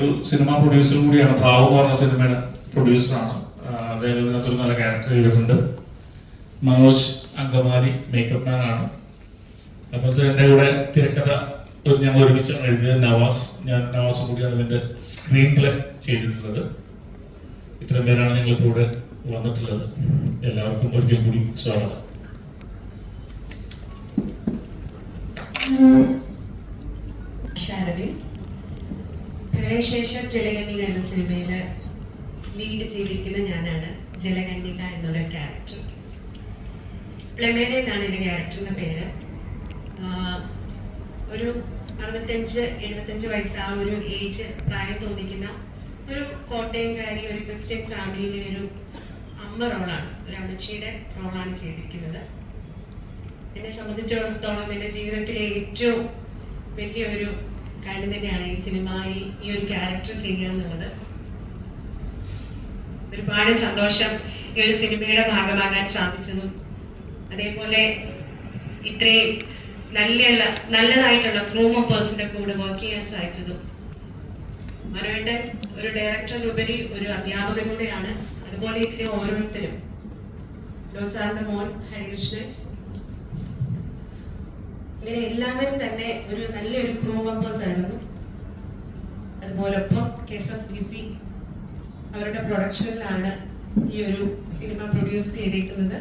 ഒരു cinema producer കൂടിയാണ്. പ്രാവ് എന്ന് പറഞ്ഞ സിനിമയുടെ പ്രൊഡ്യൂസറാണ് അദ്ദേഹം ഇതിനകത്തൊരു നല്ല ക്യാരക്ടർ ചെയ്തിട്ടുണ്ട്. മനോജ് അങ്കമാലി മേക്കപ്പ് മാൻ ആണ്. അപ്പോഴത്തെ എന്റെ കൂടെ തിരക്കഥ ഒരു ഞങ്ങൾ ഒരുമിച്ചാണ് എഴുതിയത് നവാസ്. ഞാൻ നവാസ് കൂടിയാണ് ഇതിന്റെ സ്ക്രീൻ പ്ലേ ചെയ്തിട്ടുള്ളത്. ഇത്രയും പേരാണ് ഞങ്ങളിപ്പോൾ ഇവിടെ വന്നിട്ടുള്ളത്. എല്ലാവർക്കും ഒരിക്കൽ കൂടി സ്വാഗതം. പ്രളയശേഷം ജലകന്യക എന്ന സിനിമയിൽ ലീഡ് ചെയ്തിരിക്കുന്ന ഞാനാണ് ജലകന്യക എന്നുള്ള ക്യാരക്ടർ പ്ലെമേന എന്നാണ് എന്റെ ക്യാരക്ടറിന്റെ പേര്. ഒരു അറുപത്തഞ്ച് എഴുപത്തഞ്ച് വയസ്സ് ആ ഒരു ഏജ് പ്രായം തോന്നിക്കുന്ന ഒരു കോട്ടയംകാരി ഒരു ക്രിസ്ത്യൻ ഫാമിലിയിലെ ഒരു അമ്മ റോളാണ്. ഒരു അമ്മച്ചിയുടെ റോളാണ് ചെയ്തിരിക്കുന്നത്. എന്നെ സംബന്ധിച്ചിടത്തോളം എന്റെ ജീവിതത്തിലെ ഏറ്റവും വലിയൊരു കാര്യം തന്നെയാണ് ഈ സിനിമയിൽ ഈ ഒരു ക്യാരക്ടർ ചെയ്യുക എന്നുള്ളത്. ഒരുപാട് സന്തോഷം ഈ ഒരു സിനിമയുടെ ഭാഗമാകാൻ സാധിച്ചതും. അതേപോലെ ഇത്രയും നല്ല നല്ലതായിട്ടുള്ള ക്രൂമ മെമ്പേഴ്സിന്റെ കൂടെ വർക്ക് ചെയ്യാൻ സാധിച്ചതും. മനോഹരൻ ഒരു ഡയറക്ടറിനുപരി ഒരു അധ്യാപകൻ കൂടെയാണ്. അതുപോലെ ഇതിലെ ഓരോരുത്തരും. സാറിന്റെ മോൻ ഹരികൃഷ്ണൻ ഇങ്ങനെ എല്ലാവരും തന്നെ ഒരു നല്ലൊരു ക്രൂ മെമ്പേഴ്സ് ആയിരുന്നു. അതുപോലെ ഒപ്പം കേസ് ഓഫ് ഗിസി അവരുടെ പ്രൊഡക്ഷനിലാണ് ഈ ഒരു സിനിമ പ്രൊഡ്യൂസ് ചെയ്തിരിക്കുന്നത്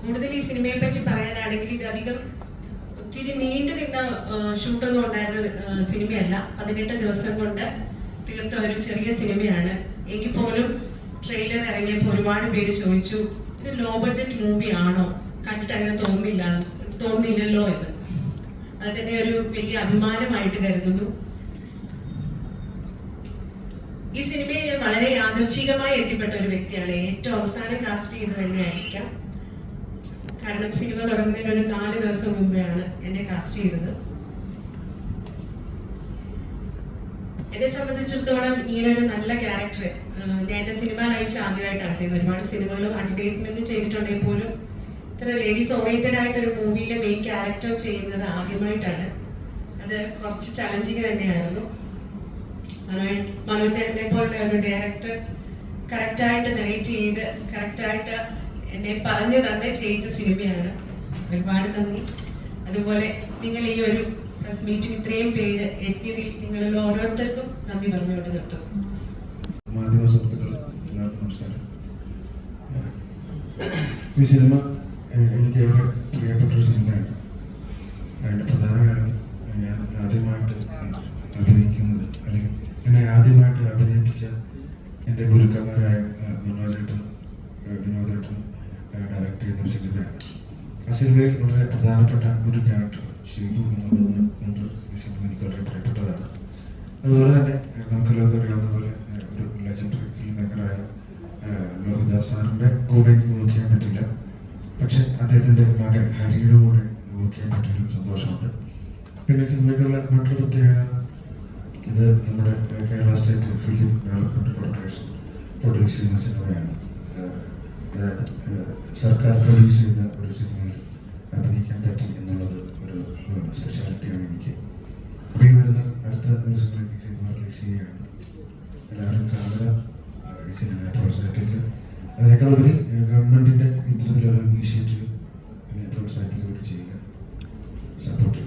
കൂടുതൽ ഈ സിനിമയെ പറ്റി പറയാനാണെങ്കിൽ ഇത് അധികം ഒത്തിരി നീണ്ടു നിന്ന ഷൂട്ടൊന്നും ഉണ്ടായിരുന്ന സിനിമയല്ല പതിനെട്ട് ദിവസം കൊണ്ട് തീർത്ത ഒരു ചെറിയ സിനിമയാണ് എങ്കിൽ പോലും ട്രെയിലർ ഇറങ്ങിയപ്പോൾ ഒരുപാട് പേര് ചോദിച്ചു ഇത് ലോ ബഡ്ജറ്റ് മൂവി ആണോ? കണ്ടിട്ട് അങ്ങനെ തോന്നില്ല തോന്നില്ലല്ലോ എന്ന്. അത് തന്നെ ഒരു വലിയ അഭിമാനമായിട്ട് കരുതുന്നു. ഈ സിനിമയിൽ ഞാൻ വളരെ യാദർശികമായി എത്തിപ്പെട്ട ഒരു വ്യക്തിയാണ്. ഏറ്റവും അവസാനം കാസ്റ്റ് ചെയ്ത് തന്നെ ആയിരിക്കാം. കാരണം സിനിമ തുടങ്ങുന്നതിന് ഒരു നാല് ദിവസം മുമ്പെയാണ് എന്നെ കാസ്റ്റ് ചെയ്തത്. എന്നെ സംബന്ധിച്ചിടത്തോളം ഇങ്ങനൊരു നല്ല ക്യാരക്ടർ ഞാൻ എന്റെ സിനിമ ലൈഫിൽ ആദ്യമായിട്ടാണ് ചെയ്തത്. ഒരുപാട് സിനിമകളും അഡ്വർടൈസ്മെന്റ് ചെയ്തിട്ടുണ്ടെങ്കിൽ പോലും ഇത്ര ലേഡീസ് ഓറിയന്റഡ് ആയിട്ട് ഒരു മൂവിയിലെ മെയിൻ ക്യാരക്ടർ ചെയ്യുന്നത് ആദ്യമായിട്ടാണ്. അത് കുറച്ച് ചലഞ്ചിങ് തന്നെയായിരുന്നു. മനോജ് മനോജ് ചേട്ടനെ പോലുള്ള ഒരു ഡയറക്ടർ കറക്റ്റായിട്ട് നെറേറ്റ് ചെയ്ത് കറക്റ്റായിട്ട് എന്നെ പറഞ്ഞു തന്നെ ചെയ്യിച്ച സിനിമയാണ്. ഒരുപാട് നന്ദി. അതുപോലെ നിങ്ങൾ ഈ ഒരു പ്രസ് മീറ്റിംഗ് ഇത്രയും പേര് എത്തിയതിൽ നിങ്ങളിൽ ഓരോരുത്തർക്കും നന്ദി പറഞ്ഞുകൊണ്ട് നിർത്തും നമസ്കാരം. ഈ സിനിമ എനിക്ക് ഒരു പ്രിയപ്പെട്ട ഒരു സിനിമയാണ് അതിന്റെ പ്രധാന കാരണം ഞാൻ ആദ്യമായിട്ട് അഭിനയിക്കുന്നത് അല്ലെങ്കിൽ എന്നെ ആദ്യമായിട്ട് അഭിനയിപ്പിച്ച എന്റെ ഗുരുക്കന്മാരായ ഏഹ്, വിനോദേട്ടനും ഡയറക്റ്റ് ചെയ്ത ഒരു സിനിമയാണ് ആ സിനിമയിൽ വളരെ പ്രധാനപ്പെട്ട ഒരു ക്യാരക്ടർ ഷീതു എന്നുള്ളത് കൊണ്ട് ഈ സിനിമ എനിക്ക് വളരെ പ്രിയപ്പെട്ടതാണ്. അതുപോലെ തന്നെ നമുക്കെല്ലാവർക്കും അറിയാവുന്ന പോലെ ഒരു ലെജൻഡറി ഫിലിം മേക്കറായ ലോഹിദാസ് സാറിന്റെ കൂടെ എനിക്ക് വർക്ക് പറ്റില്ല. പക്ഷെ അദ്ദേഹത്തിന്റെ മകൻ ഹരിയുടെ കൂടെ വർക്ക് ചെയ്യാൻ പറ്റിയൊരു സന്തോഷമുണ്ട്. പിന്നെ സിനിമയ്ക്കുള്ള മറ്റൊരു പ്രത്യേകത ഇത് നമ്മുടെ Kerala state film development corporation produce ചെയ്യുന്ന സിനിമയാണ്. സർക്കാർ പ്രൊഡ്യൂസ് ചെയ്ത ഒരു സിനിമയിൽ അഭിനയിക്കാൻ പറ്റി എന്നുള്ളത് ഒരു സ്പെഷ്യാലിറ്റിയാണ് എനിക്ക്. അപ്പോൾ ഈ വരുന്ന അടുത്ത ദിവസങ്ങളിലേക്ക് സിനിമ റിലീസ് ചെയ്യുകയാണ്. എല്ലാവരും കാണുക. ഈ സിനിമയെ പ്രോത്സാഹിപ്പിക്കുക. ഏഹ്, ഗവൺമെന്റിന്റെ ഇത്തരത്തിലൊരു ഇനീഷ്യേറ്റീവ് പിന്നെ പ്രോത്സാഹിപ്പിക്കുക കൂടി ചെയ്യുക. സപ്പോർട്ട്